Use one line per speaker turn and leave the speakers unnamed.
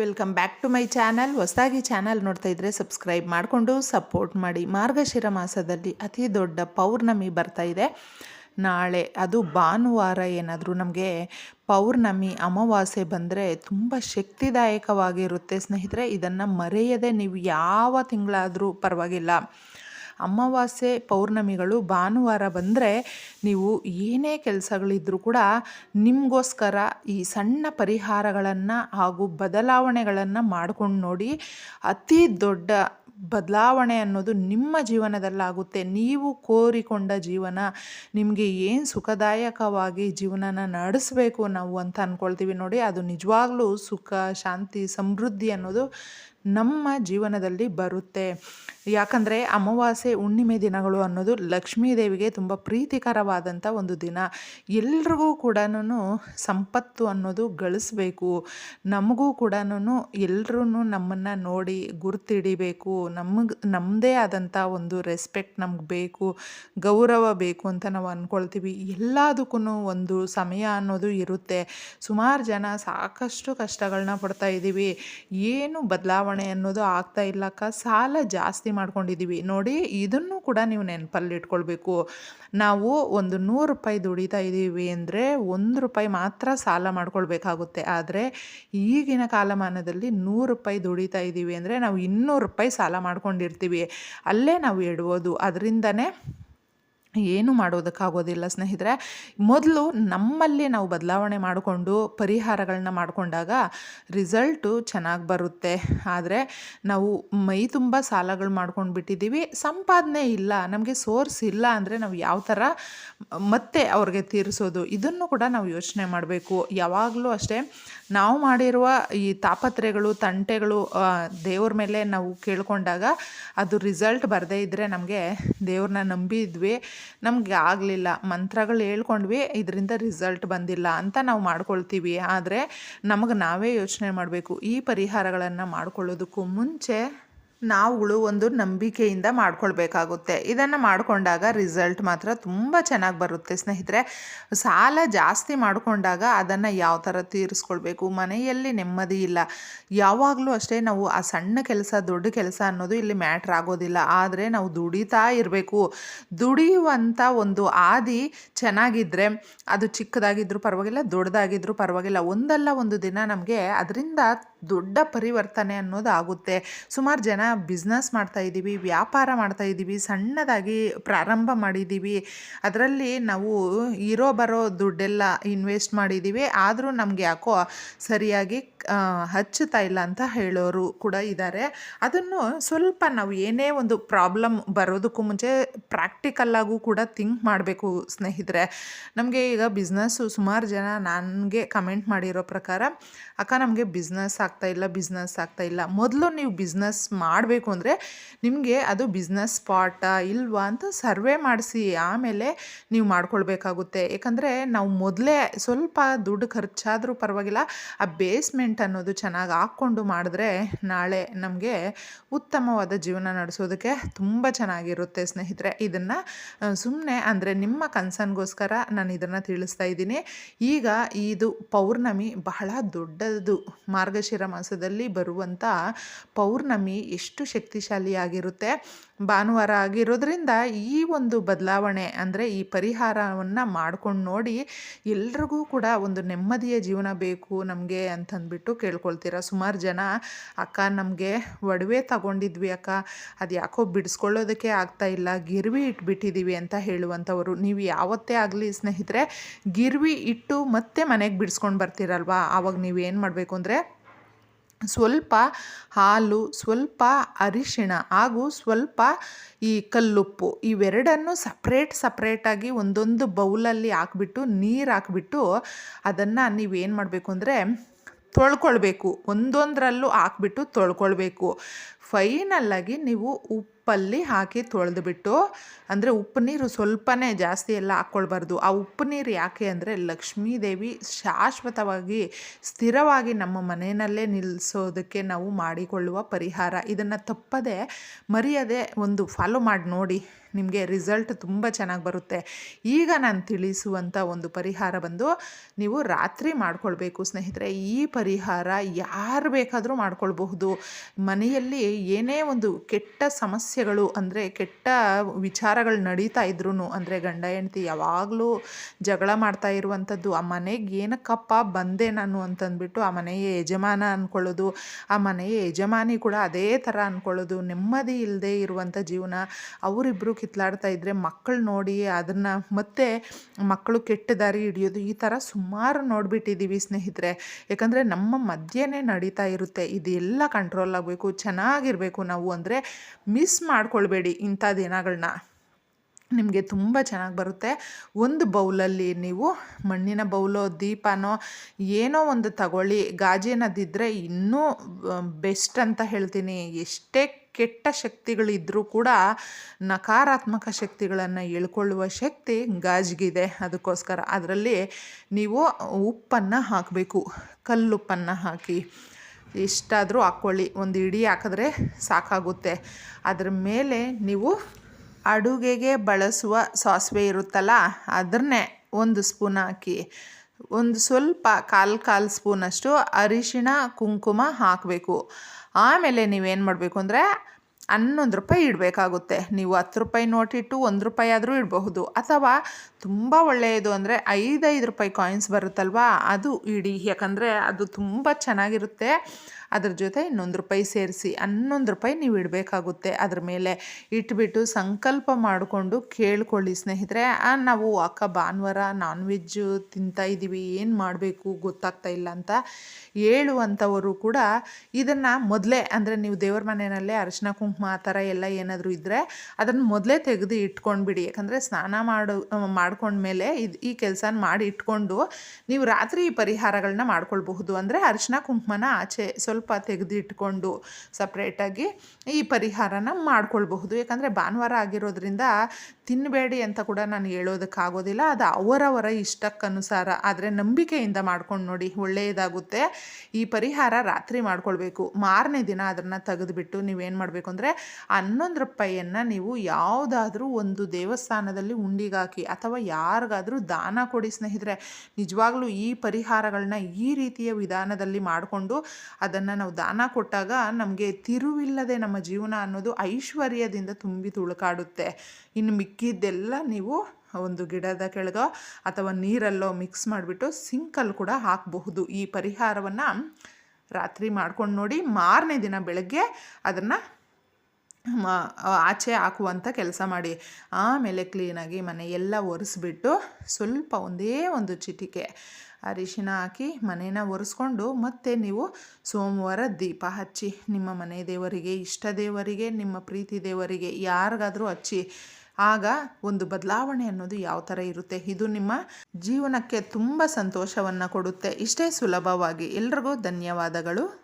Welcome back to my channel ಹೊಸದಾಗಿ channel ನೋಡ್ತಾ ಇದ್ದರೆ ಸಬ್ಸ್ಕ್ರೈಬ್ ಮಾಡಿಕೊಂಡು ಸಪೋರ್ಟ್ ಮಾಡಿ. ಮಾರ್ಗಶಿರ ಮಾಸದಲ್ಲಿ ಅತಿ ದೊಡ್ಡ ಪೌರ್ಣಮಿ ಬರ್ತಾ ಇದೆ. ನಾಳೆ ಅದು ಭಾನುವಾರ ಏನಾದರೂ ನಮಗೆ ಪೌರ್ಣಮಿ, ಅಮಾವಾಸ್ಯೆ ಬಂದರೆ ತುಂಬ ಶಕ್ತಿದಾಯಕವಾಗಿರುತ್ತೆ ಸ್ನೇಹಿತರೆ. ಇದನ್ನು ಮರೆಯದೆ ನೀವು ಯಾವ ತಿಂಗಳಾದರೂ ಪರವಾಗಿಲ್ಲ. ಅಮಾವಾಸ್ಯೆ ಪೌರ್ಣಮಿಗಳು ಭಾನುವಾರ ಬಂದರೆ ನೀವು ಏನೇ ಕೆಲಸಗಳಿದ್ರೂ ಕೂಡ ನಿಮಗೋಸ್ಕರ ಈ ಸಣ್ಣ ಪರಿಹಾರಗಳನ್ನು ಹಾಗೂ ಬದಲಾವಣೆಗಳನ್ನು ಮಾಡ್ಕೊಂಡು ನೋಡಿ ಅತಿ ದೊಡ್ಡ ಬದಲಾವಣೆ ಅನ್ನೋದು ನಿಮ್ಮ ಜೀವನದಲ್ಲಾಗುತ್ತೆ. ನೀವು ಕೋರಿಕೊಂಡ ಜೀವನ, ನಿಮಗೆ ಏನು ಸುಖದಾಯಕವಾಗಿ ಜೀವನನ ನಡೆಸಬೇಕು ನಾವು ಅಂತ ಅಂದ್ಕೊಳ್ತೀವಿ ನೋಡಿ. ಅದು ನಿಜವಾಗ್ಲೂ ಸುಖ, ಶಾಂತಿ, ಸಮೃದ್ಧಿ ಅನ್ನೋದು ನಮ್ಮ ಜೀವನದಲ್ಲಿ ಬರುತ್ತೆ. ಯಾಕಂದರೆ ಅಮಾವಾಸ್ಯೆ, ಹುಣ್ಣಿಮೆ ದಿನಗಳು ಅನ್ನೋದು ಲಕ್ಷ್ಮೀ ದೇವಿಗೆ ತುಂಬ ಪ್ರೀತಿಕರವಾದಂಥ ಒಂದು ದಿನ. ಎಲ್ರಿಗೂ ಕೂಡ ಸಂಪತ್ತು ಅನ್ನೋದು ಗಳಿಸ್ಬೇಕು. ನಮಗೂ ಕೂಡ ಎಲ್ಲರೂ ನಮ್ಮನ್ನು ನೋಡಿ ಗುರ್ತಿಡಿಬೇಕು. ನಮಗೆ ನಮ್ಮದೇ ಆದಂಥ ಒಂದು ರೆಸ್ಪೆಕ್ಟ್ ನಮ್ಗೆ ಬೇಕು, ಗೌರವ ಬೇಕು ಅಂತ ನಾವು ಅಂದ್ಕೊಳ್ತೀವಿ ಎಲ್ಲದಕ್ಕೂ ಒಂದು ಸಮಯ ಅನ್ನೋದು ಇರುತ್ತೆ. ಸುಮಾರು ಜನ ಸಾಕಷ್ಟು ಕಷ್ಟಗಳನ್ನ ಪಡ್ತಾ ಇದ್ದೀವಿ ಏನು ಬದಲಾವಣೆ ಅನ್ನೋದು ಆಗ್ತಾ ಇಲ್ಲಕ್ಕ. ಸಾಲ ಜಾಸ್ತಿ ಮಾಡ್ಕೊಂಡಿದ್ದೀವಿ ನೋಡಿ, ಇದನ್ನು ಕೂಡ ನೀವು ನೆನಪಲ್ಲಿ ಇಟ್ಕೊಳ್ಬೇಕು. ನಾವು ಒಂದು ನೂರು ರೂಪಾಯಿ ದುಡಿತಾ ಇದ್ದೀವಿ ಅಂದರೆ ಒಂದು ರೂಪಾಯಿ ಮಾತ್ರ ಸಾಲ ಮಾಡ್ಕೊಳ್ಬೇಕಾಗುತ್ತೆ. ಆದರೆ, ಈಗಿನ ಕಾಲಮಾನದಲ್ಲಿ ನೂರು ರೂಪಾಯಿ ದುಡಿತಾ ಇದ್ದೀವಿ ಅಂದರೆ ನಾವು ಇನ್ನೂರು ರೂಪಾಯಿ ಸಾಲ ಮಾಡ್ಕೊಂಡಿರ್ತೀವಿ. ಅಲ್ಲೇ ನಾವು ಎಡ್ಬೋದು ಅದರಿಂದನೇ ಏನು ಮಾಡೋದಕ್ಕಾಗೋದಿಲ್ಲ ಸ್ನೇಹಿತರೆ. ಮೊದಲು ನಮ್ಮಲ್ಲಿ ನಾವು ಬದಲಾವಣೆ ಮಾಡಿಕೊಂಡು ಪರಿಹಾರಗಳನ್ನ ಮಾಡಿಕೊಂಡಾಗ ರಿಸಲ್ಟು ಚೆನ್ನಾಗಿ ಬರುತ್ತೆ. ಆದರೆ ನಾವು ಮೈ ತುಂಬ ಸಾಲಗಳು ಮಾಡ್ಕೊಂಡು ಬಿಟ್ಟಿದ್ದೀವಿ. ಸಂಪಾದನೆ ಇಲ್ಲ, ನಮಗೆ ಸೋರ್ಸ್ ಇಲ್ಲ ಅಂದರೆ ನಾವು ಯಾವ ಥರ ಮತ್ತೆ ಅವ್ರಿಗೆ ತೀರಿಸೋದು, ಇದನ್ನು ಕೂಡ ನಾವು ಯೋಚನೆ ಮಾಡಬೇಕು. ಯಾವಾಗಲೂ ಅಷ್ಟೇ ನಾವು ಮಾಡಿರುವ ಈ ತಾಪತ್ರೆಗಳು, ತಂಟೆಗಳು ದೇವ್ರ ಮೇಲೆ ನಾವು ಕೇಳ್ಕೊಂಡಾಗ ಅದು ರಿಸಲ್ಟ್ ಬರದೇ ಇದ್ದರೆ ನಮಗೆ ದೇವ್ರನ್ನ ನಂಬಿದ್ವಿ. ನಮಗೆ ಆಗಲಿಲ್ಲ. ಮಂತ್ರಗಳು ಹೇಳ್ಕೊಂಡ್ವಿ, ಇದರಿಂದ ರಿಸಲ್ಟ್ ಬಂದಿಲ್ಲ ಅಂತ ನಾವು ಮಾಡ್ಕೊಳ್ತೀವಿ. ಆದರೆ ನಮಗೆ ನಾವೇ ಯೋಚನೆ ಮಾಡಬೇಕು. ಈ ಪರಿಹಾರಗಳನ್ನು ಮಾಡ್ಕೊಳ್ಳೋದಕ್ಕೂ ಮುಂಚೆ ನಾವುಗಳು ಒಂದು ನಂಬಿಕೆಯಿಂದ ಮಾಡ್ಕೊಳ್ಬೇಕಾಗುತ್ತೆ. ಇದನ್ನು ಮಾಡಿಕೊಂಡಾಗ ರಿಸಲ್ಟ್ ಮಾತ್ರ ತುಂಬ ಚೆನ್ನಾಗಿ ಬರುತ್ತೆ ಸ್ನೇಹಿತರೆ. ಸಾಲ ಜಾಸ್ತಿ ಮಾಡಿಕೊಂಡಾಗ ಅದನ್ನು ಯಾವ ಥರ ತೀರಿಸ್ಕೊಳ್ಬೇಕು? ಮನೆಯಲ್ಲಿ ನೆಮ್ಮದಿ ಇಲ್ಲ. ಯಾವಾಗಲೂ ಅಷ್ಟೇ ನಾವು ಆ ಸಣ್ಣ ಕೆಲಸ, ದೊಡ್ಡ ಕೆಲಸ ಅನ್ನೋದು ಇಲ್ಲಿ ಮ್ಯಾಟ್ರ್ ಆಗೋದಿಲ್ಲ. ಆದರೆ ನಾವು ದುಡಿತಾ ಇರಬೇಕು. ದುಡಿಯುವಂಥ ಒಂದು ಆದಿ ಚೆನ್ನಾಗಿದ್ದರೆ ಅದು ಚಿಕ್ಕದಾಗಿದ್ದರೂ ಪರವಾಗಿಲ್ಲ ದೊಡ್ಡದಾಗಿದ್ದರೂ ಪರವಾಗಿಲ್ಲ. ಒಂದಲ್ಲ ಒಂದು ದಿನ ನಮಗೆ ಅದರಿಂದ ದೊಡ್ಡ ಪರಿವರ್ತನೆ ಅನ್ನೋದು ಆಗುತ್ತೆ. ಸುಮಾರು ಜನ ಬಿಸ್ನೆಸ್ ಮಾಡ್ತಾ ಇದ್ದೀವಿ, ವ್ಯಾಪಾರ ಮಾಡ್ತಾ ಇದ್ದೀವಿ, ಸಣ್ಣದಾಗಿ ಪ್ರಾರಂಭ ಮಾಡಿದ್ದೀವಿ. ಅದರಲ್ಲಿ ನಾವು ಇರೋ ಬರೋ ದುಡ್ಡೆಲ್ಲ ಇನ್ವೆಸ್ಟ್ ಮಾಡಿದ್ದೀವಿ. ಆದರೂ ನಮಗೆ ಯಾಕೋ ಸರಿಯಾಗಿ ಹಚ್ಚುತ್ತಾ ಇಲ್ಲ ಅಂತ ಹೇಳೋರು ಕೂಡ ಇದ್ದಾರೆ ಅದನ್ನು ಸ್ವಲ್ಪ ನಾವು ಏನೇ ಒಂದು ಪ್ರಾಬ್ಲಮ್ ಬರೋದಕ್ಕೂ ಮುಂಚೆ ಪ್ರಾಕ್ಟಿಕಲ್ಲಾಗೂ ಕೂಡ ಥಿಂಕ್ ಮಾಡಬೇಕು ಸ್ನೇಹಿತರೆ. ನಮಗೆ ಈಗ ಬಿಸ್ನೆಸ್ಸು ಸುಮಾರು ಜನ ನನಗೆ ಕಮೆಂಟ್ ಮಾಡಿರೋ ಪ್ರಕಾರ, ಅಕ್ಕ, ನಮಗೆ ಬಿಸ್ನೆಸ್ ಆಗ್ತಾ ಇಲ್ಲ, ಬಿಸ್ನೆಸ್ ಆಗ್ತಾ ಇಲ್ಲ. ಮೊದಲು ನೀವು ಬಿಸ್ನೆಸ್ ಮಾಡಬೇಕು ಅಂದರೆ ನಿಮಗೆ ಅದು ಬಿಸ್ನೆಸ್ ಸ್ಪಾಟಾ ಇಲ್ವಾ ಅಂತ ಸರ್ವೆ ಮಾಡಿಸಿ, ಆಮೇಲೆ ನೀವು ಮಾಡ್ಕೊಳ್ಬೇಕಾಗುತ್ತೆ. ಯಾಕಂದರೆ ನಾವು ಮೊದಲೇ ಸ್ವಲ್ಪ ದುಡ್ಡು ಖರ್ಚಾದರೂ ಪರವಾಗಿಲ್ಲ, ಆ ಬೇಸ್ಮೆಂಟ್ ಅನ್ನೋದು ಚೆನ್ನಾಗಿ ಹಾಕ್ಕೊಂಡು ಮಾಡಿದ್ರೆ ನಾಳೆ ನಮಗೆ ಉತ್ತಮವಾದ ಜೀವನ ನಡೆಸೋದಕ್ಕೆ ತುಂಬ ಚೆನ್ನಾಗಿರುತ್ತೆ ಸ್ನೇಹಿತರೆ. ಇದನ್ನು ಸುಮ್ಮನೆ ಅಂದರೆ ನಿಮ್ಮ ಕನ್ಸನ್ಗೋಸ್ಕರ ನಾನು ಇದನ್ನು ತಿಳಿಸ್ತಾ ಇದ್ದೀನಿ. ಈಗ ಇದು ಪೌರ್ಣಮಿ ಬಹಳ ದೊಡ್ಡದು. ಮಾರ್ಗಶಿರ ಮಾಸದಲ್ಲಿ ಬರುವಂಥ ಪೌರ್ಣಮಿ ಎಷ್ಟು ಶಕ್ತಿಶಾಲಿಯಾಗಿರುತ್ತೆ ಭಾನುವಾರ ಆಗಿರೋದ್ರಿಂದ ಈ ಒಂದು ಬದಲಾವಣೆ ಅಂದರೆ ಈ ಪರಿಹಾರವನ್ನು ಮಾಡ್ಕೊಂಡು ನೋಡಿ ಎಲ್ರಿಗೂ ಕೂಡ ಒಂದು ನೆಮ್ಮದಿಯ ಜೀವನ ಬೇಕು ನಮಗೆ ಅಂತಂದ್ಬಿಟ್ಟು ಕೇಳ್ಕೊಳ್ತೀರ? ಸುಮಾರು ಜನ ಅಕ್ಕ ನಮಗೆ ಒಡವೆ ತಗೊಂಡಿದ್ವಿ ಅಕ್ಕ. ಅದು ಯಾಕೋ ಬಿಡಿಸ್ಕೊಳ್ಳೋದಕ್ಕೆ ಆಗ್ತಾ ಇಲ್ಲ. ಗಿರ್ವಿ ಇಟ್ಬಿಟ್ಟಿದ್ದೀವಿ ಅಂತ ಹೇಳುವಂಥವರು. ನೀವು ಯಾವತ್ತೇ ಆಗಲಿ ಸ್ನೇಹಿತರೆ, ಗಿರ್ವಿ ಇಟ್ಟು ಮತ್ತೆ ಮನೆಗೆ ಬಿಡಿಸ್ಕೊಂಡು ಬರ್ತೀರಲ್ವಾ? ಆವಾಗ ನೀವು ಏನು ಮಾಡಬೇಕು ಅಂದರೆ, ಸ್ವಲ್ಪ ಹಾಲು, ಸ್ವಲ್ಪ ಅರಿಶಿಣ ಹಾಗೂ ಸ್ವಲ್ಪ ಈ ಕಲ್ಲುಪ್ಪು ಇವೆರಡನ್ನು ಸಪ್ರೇಟ್ ಸಪ್ರೇಟಾಗಿ ಒಂದೊಂದು ಬೌಲಲ್ಲಿ ಹಾಕ್ಬಿಟ್ಟು, ನೀರು ಹಾಕ್ಬಿಟ್ಟು ಅದನ್ನು ನೀವೇನು ಮಾಡಬೇಕು ಅಂದರೆ ತೊಳ್ಕೊಳ್ಬೇಕು. ಒಂದೊಂದರಲ್ಲೂ ಹಾಕ್ಬಿಟ್ಟು ತೊಳ್ಕೊಳ್ಬೇಕು. ಫೈನಲ್ಲಾಗಿ ನೀವು ಉಪ್ಪು ಉಪ್ಪಲ್ಲಿ ಹಾಕಿ ತೊಳೆದುಬಿಟ್ಟು, ಅಂದರೆ ಉಪ್ಪು ನೀರು ಸ್ವಲ್ಪನೇ ಜಾಸ್ತಿ ಎಲ್ಲ ಹಾಕ್ಕೊಳ್ಬಾರ್ದು. ಆ ಉಪ್ಪು ನೀರು ಯಾಕೆ ಅಂದರೆ ಲಕ್ಷ್ಮೀದೇವಿ ಶಾಶ್ವತವಾಗಿ ಸ್ಥಿರವಾಗಿ ನಮ್ಮ ಮನೆಯಲ್ಲೇ ನಿಲ್ಲಿಸೋದಕ್ಕೆ ನಾವು ಮಾಡಿಕೊಳ್ಳುವ ಪರಿಹಾರ. ಇದನ್ನು ತಪ್ಪದೆ ಮರೆಯದೆ ಒಂದು ಫಾಲೋ ಮಾಡಿ ನೋಡಿ, ನಿಮಗೆ ರಿಸಲ್ಟ್ ತುಂಬ ಚೆನ್ನಾಗಿ ಬರುತ್ತೆ. ಈಗ ನಾನು ತಿಳಿಸುವಂಥ ಒಂದು ಪರಿಹಾರ ಬಂದು, ನೀವು ರಾತ್ರಿ ಮಾಡ್ಕೊಳ್ಬೇಕು ಸ್ನೇಹಿತರೆ. ಈ ಪರಿಹಾರ ಯಾರು ಬೇಕಾದರೂ ಮಾಡ್ಕೊಳ್ಬಹುದು. ಮನೆಯಲ್ಲಿ ಏನೇ ಒಂದು ಕೆಟ್ಟ ಸಮಸ್ಯೆಗಳು ಅಂದರೆ ಕೆಟ್ಟ ವಿಚಾರಗಳು ನಡೀತಾ ಇದ್ರೂ ಅಂದರೆ ಗಂಡ ಹೆಂಡತಿ ಯಾವಾಗಲೂ ಜಗಳ ಮಾಡ್ತಾ ಇರುವಂಥದ್ದು, ಆ ಮನೆಗೆ ಏನಕ್ಕಪ್ಪ ಬಂದೆ ನಾನು ಅಂತಂದ್ಬಿಟ್ಟು ಆ ಮನೆಯ ಯಜಮಾನ ಅಂದ್ಕೊಳ್ಳೋದು ಆ ಮನೆಯ ಯಜಮಾನಿ ಕೂಡ ಅದೇ ಥರ ಅಂದ್ಕೊಳ್ಳೋದು ನೆಮ್ಮದಿ ಇಲ್ಲದೆ ಇರುವಂಥ ಜೀವನ. ಅವರಿಬ್ಬರು ಕಿತ್ಲಾಡ್ತಾ ಇದ್ದರೆ ಮಕ್ಕಳು ನೋಡಿ ಅದನ್ನು ಮತ್ತೆ ಮಕ್ಕಳು ಕೆಟ್ಟ ದಾರಿ ಹಿಡಿಯೋದು, ಈ ಥರ ಸುಮಾರು ನೋಡಿಬಿಟ್ಟಿದ್ದೀವಿ ಸ್ನೇಹಿತರೆ. ಯಾಕಂದರೆ ನಮ್ಮ ಮಧ್ಯೆನೇ ನಡೀತಾ ಇರುತ್ತೆ. ಇದೆಲ್ಲ ಕಂಟ್ರೋಲ್ ಆಗಬೇಕು, ಚೆನ್ನಾಗಿರಬೇಕು ನಾವು ಅಂದರೆ ಮಿಸ್ ಮಾಡ್ಕೊಳ್ಬೇಡಿ ಇಂಥ ದಿನಗಳನ್ನ ನಿಮಗೆ ತುಂಬ ಚೆನ್ನಾಗಿ ಬರುತ್ತೆ. ಒಂದು ಬೌಲಲ್ಲಿ ನೀವು ಮಣ್ಣಿನ ಬೌಲೋ, ದೀಪನೋ ಏನೋ ಒಂದು ತಗೊಳ್ಳಿ. ಗಾಜಿನದಿದ್ದರೆ ಇನ್ನೂ ಬೆಸ್ಟ್ ಅಂತ ಹೇಳ್ತೀನಿ. ಎಷ್ಟೇ ಕೆಟ್ಟ ಶಕ್ತಿಗಳಿದ್ದರೂ ಕೂಡ ನಕಾರಾತ್ಮಕ ಶಕ್ತಿಗಳನ್ನು ಎಳ್ಕೊಳ್ಳುವ ಶಕ್ತಿ ಗಾಜಿಗಿದೆ ಅದಕ್ಕೋಸ್ಕರ. ಅದರಲ್ಲಿ ನೀವು ಉಪ್ಪನ್ನು ಹಾಕಬೇಕು. ಕಲ್ಲುಪ್ಪನ್ನು ಹಾಕಿ. ಎಷ್ಟಾದರೂ ಹಾಕ್ಕೊಳ್ಳಿ. ಒಂದು ಇಡಿ ಹಾಕಿದ್ರೆ ಸಾಕಾಗುತ್ತೆ. ಅದರ ಮೇಲೆ ನೀವು ಅಡುಗೆಗೆ ಬಳಸುವ ಸಾಸಿವೆ ಇರುತ್ತಲ್ಲ ಅದನ್ನೇ ಒಂದು ಸ್ಪೂನ್ ಹಾಕಿ. ಒಂದು ಸ್ವಲ್ಪ ಕಾಲು ಕಾಲು ಸ್ಪೂನಷ್ಟು ಅರಿಶಿಣ, ಕುಂಕುಮ ಹಾಕಬೇಕು. ಆಮೇಲೆ ನೀವೇನು ಮಾಡಬೇಕು ಅಂದರೆ ಹನ್ನೊಂದು ರೂಪಾಯಿ ಇಡಬೇಕಾಗುತ್ತೆ. ನೀವು ಹತ್ತು ರೂಪಾಯಿ ನೋಟಿಟ್ಟು ಒಂದು ರೂಪಾಯಿ ಆದರೂ ಇಡಬಹುದು. ಅಥವಾ ತುಂಬ ಒಳ್ಳೆಯದು ಅಂದರೆ ಐದೈದು ರೂಪಾಯಿ ಕಾಯಿನ್ಸ್ ಬರುತ್ತಲ್ವಾ? ಅದು ಇಡಿ. ಯಾಕಂದರೆ ಅದು ತುಂಬ ಚೆನ್ನಾಗಿರುತ್ತೆ. ಅದ್ರ ಜೊತೆ ಇನ್ನೊಂದು ರೂಪಾಯಿ ಸೇರಿಸಿ, ಹನ್ನೊಂದು ರೂಪಾಯಿ ನೀವು ಇಡಬೇಕಾಗುತ್ತೆ. ಅದ್ರ ಮೇಲೆ ಇಟ್ಬಿಟ್ಟು ಸಂಕಲ್ಪ ಮಾಡಿಕೊಂಡು ಕೇಳ್ಕೊಳ್ಳಿ ಸ್ನೇಹಿತರೆ. ನಾವು ಅಕ್ಕ ಭಾನುವಾರ ನಾನ್ ವೆಜ್ಜು ತಿಂತಾ ಇದ್ದೀವಿ ಏನು ಮಾಡಬೇಕು ಗೊತ್ತಾಗ್ತಾ ಇಲ್ಲ ಅಂತ ಹೇಳುವಂಥವರು ಕೂಡ ಇದನ್ನು ಮೊದಲೇ, ಅಂದರೆ ನೀವು ದೇವ್ರ ಮನೆಯಲ್ಲೇ ಅರಿಶಿನ ಕುಂಕುಮ ಆ ಥರ ಎಲ್ಲ ಏನಾದರೂ ಇದ್ದರೆ ಅದನ್ನು ಮೊದಲೇ ತೆಗೆದು ಇಟ್ಕೊಂಡ್ಬಿಡಿ. ಯಾಕಂದರೆ ಸ್ನಾನ ಮಾಡು ಮಾಡ್ಕೊಂಡ್ಮೇಲೆ ಇದು, ಈ ಕೆಲಸನ ಮಾಡಿ ಇಟ್ಕೊಂಡು ನೀವು ರಾತ್ರಿ ಈ ಪರಿಹಾರಗಳನ್ನ ಮಾಡ್ಕೊಳ್ಬಹುದು. ಅಂದರೆ ಅರಿಶಿನ ಕುಂಕುಮನ ಆಚೆ ಸ್ವಲ್ಪ ಸ್ವಲ್ಪ ತೆಗೆದಿಟ್ಕೊಂಡು ಸಪ್ರೇಟಾಗಿ ಈ ಪರಿಹಾರನ ಮಾಡ್ಕೊಳ್ಬಹುದು. ಯಾಕಂದರೆ ಭಾನುವಾರ ಆಗಿರೋದ್ರಿಂದ ತಿನ್ನಬೇಡಿ ಅಂತ ಕೂಡ ನಾನು ಹೇಳೋದಕ್ಕಾಗೋದಿಲ್ಲ. ಅದು ಅವರವರ ಇಷ್ಟಕ್ಕನುಸಾರ. ಆದರೆ ನಂಬಿಕೆಯಿಂದ ಮಾಡ್ಕೊಂಡು ನೋಡಿ ಒಳ್ಳೆಯದಾಗುತ್ತೆ ಈ ಪರಿಹಾರ ರಾತ್ರಿ ಮಾಡ್ಕೊಳ್ಬೇಕು. ಮಾರನೇ ದಿನ ಅದನ್ನು ತೆಗೆದುಬಿಟ್ಟು ನೀವೇನು ಮಾಡಬೇಕು ಅಂದರೆ ಹನ್ನೊಂದು ರೂಪಾಯಿಯನ್ನು ನೀವು ಯಾವುದಾದ್ರೂ ಒಂದು ದೇವಸ್ಥಾನದಲ್ಲಿ ಉಂಡಿಗಾಕಿ ಅಥವಾ ಯಾರಿಗಾದರೂ ದಾನ ಕೊಡಿ ಸ್ನೇಹಿತರೆ, ನಿಜವಾಗ್ಲೂ ಈ ಪರಿಹಾರಗಳನ್ನ ಈ ರೀತಿಯ ವಿಧಾನದಲ್ಲಿ ಮಾಡಿಕೊಂಡು ಅದನ್ನು ನಾವು ದಾನ ಕೊಟ್ಟಾಗ ನಮಗೆ ತಿರುವಿಲ್ಲದೆ ನಮ್ಮ ಜೀವನ ಅನ್ನೋದು ಐಶ್ವರ್ಯದಿಂದ ತುಂಬಿ ತುಳುಕಾಡುತ್ತೆ. ಇನ್ನು ಮಿಕ್ಕಿದ್ದೆಲ್ಲ ನೀವು ಒಂದು ಗಿಡದ ಕೆಳಗೋ ಅಥವಾ ನೀರಲ್ಲೋ ಮಿಕ್ಸ್ ಮಾಡಿಬಿಟ್ಟು ಸಿಂಕಲ್ಲಿ ಕೂಡ ಹಾಕಬಹುದು. ಈ ಪರಿಹಾರವನ್ನು ರಾತ್ರಿ ಮಾಡ್ಕೊಂಡು ನೋಡಿ ಮಾರನೇ ದಿನ ಬೆಳಗ್ಗೆ ಅದನ್ನು ಆಚೆ ಹಾಕುವಂಥ ಕೆಲಸ ಮಾಡಿ. ಆಮೇಲೆ ಕ್ಲೀನಾಗಿ ಮನೆ ಎಲ್ಲ ಒರೆಸ್ಬಿಟ್ಟು ಸ್ವಲ್ಪ ಒಂದೇ ಒಂದು ಚಿಟಿಕೆ. ಅರಿಶಿನ ಹಾಕಿ ಮನೇನ ಒರೆಸ್ಕೊಂಡು ಮತ್ತೆ ನೀವು ಸೋಮವಾರ ದೀಪ ಹಚ್ಚಿ ನಿಮ್ಮ ಮನೆ ದೇವರಿಗೆ, ಇಷ್ಟ ದೇವರಿಗೆ, ನಿಮ್ಮ ಪ್ರೀತಿ ದೇವರಿಗೆ, ಯಾರಿಗಾದರೂ ಹಚ್ಚಿ. ಆಗ ಒಂದು ಬದಲಾವಣೆ ಅನ್ನೋದು ಯಾವ ಥರ ಇರುತ್ತೆ? ಇದು ನಿಮ್ಮ ಜೀವನಕ್ಕೆ ತುಂಬ ಸಂತೋಷವನ್ನು ಕೊಡುತ್ತೆ. ಇಷ್ಟೇ ಸುಲಭವಾಗಿ. ಎಲ್ರಿಗೂ ಧನ್ಯವಾದಗಳು.